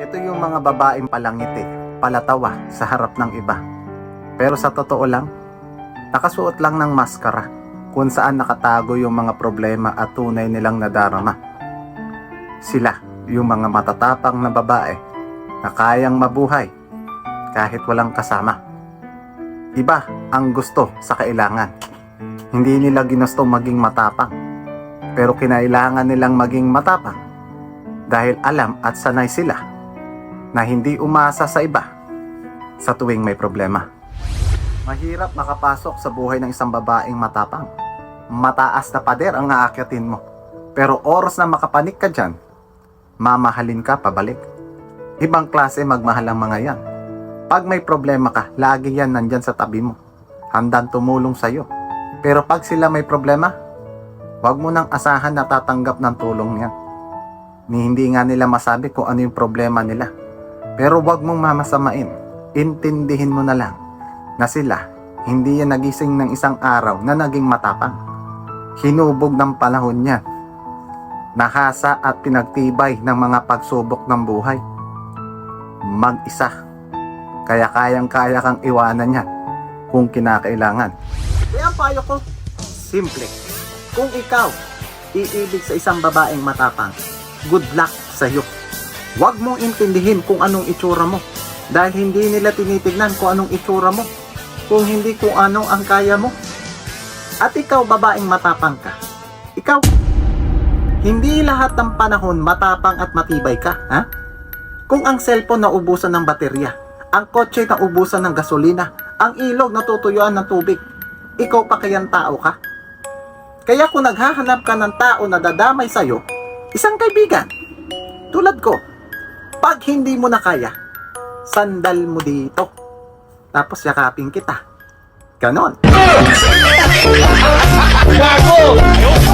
Ito yung mga babaeng palangiti, palatawa sa harap ng iba. Pero sa totoo lang, nakasuot lang ng maskara kung saan nakatago yung mga problema at tunay nilang nadarama. Sila, yung mga matatapang na babae na kayang mabuhay kahit walang kasama. Iba ang gusto sa kailangan. Hindi nila ginusto maging matapang. Pero kinailangan nilang maging matapang dahil alam at sanay sila na hindi umasa sa iba sa tuwing may problema. Mahirap makapasok sa buhay ng isang babaeng matapang. Mataas na pader ang aakyatin mo. Pero oras na makapanik ka dyan, mamahalin ka pabalik. Ibang klase magmahal ang mga yan. Pag may problema ka, lagi yan nandyan sa tabi mo. Handang tumulong sa'yo. Pero pag sila may problema, wag mo nang asahan na tatanggap ng tulong yan. Ni hindi nga nila masabi kung ano yung problema nila. Pero wag mong mamasamain. Intindihin mo na lang na sila hindi yan nagising ng isang araw na naging matapang. Hinubog ng panahon yan. Nahasa at pinagtibay ng mga pagsubok ng buhay. Mag-isa. Kaya kayang-kaya kang iwanan yan kung kinakailangan. Kaya ang payo ko, simple. Kung ikaw iibig sa isang babaeng matapang, good luck sa iyo. Huwag mong intindihin kung anong itsura mo dahil hindi nila tinitignan kung anong itsura mo kung hindi kung ano ang kaya mo. At ikaw babaeng matapang ka. Ikaw, hindi lahat ng panahon matapang at matibay ka, ha? Kung ang cellphone naubusan ng baterya, ang kotse naubusan ng gasolina, ang ilog natutuyuan ng tubig, ikaw pa kayang tao ka? Kaya kung naghahanap ka ng tao na dadamay sa'yo, isang kaibigan, tulad ko, pag hindi mo na kaya, sandal mo dito. Tapos yakapin kita. Ganon. Gago!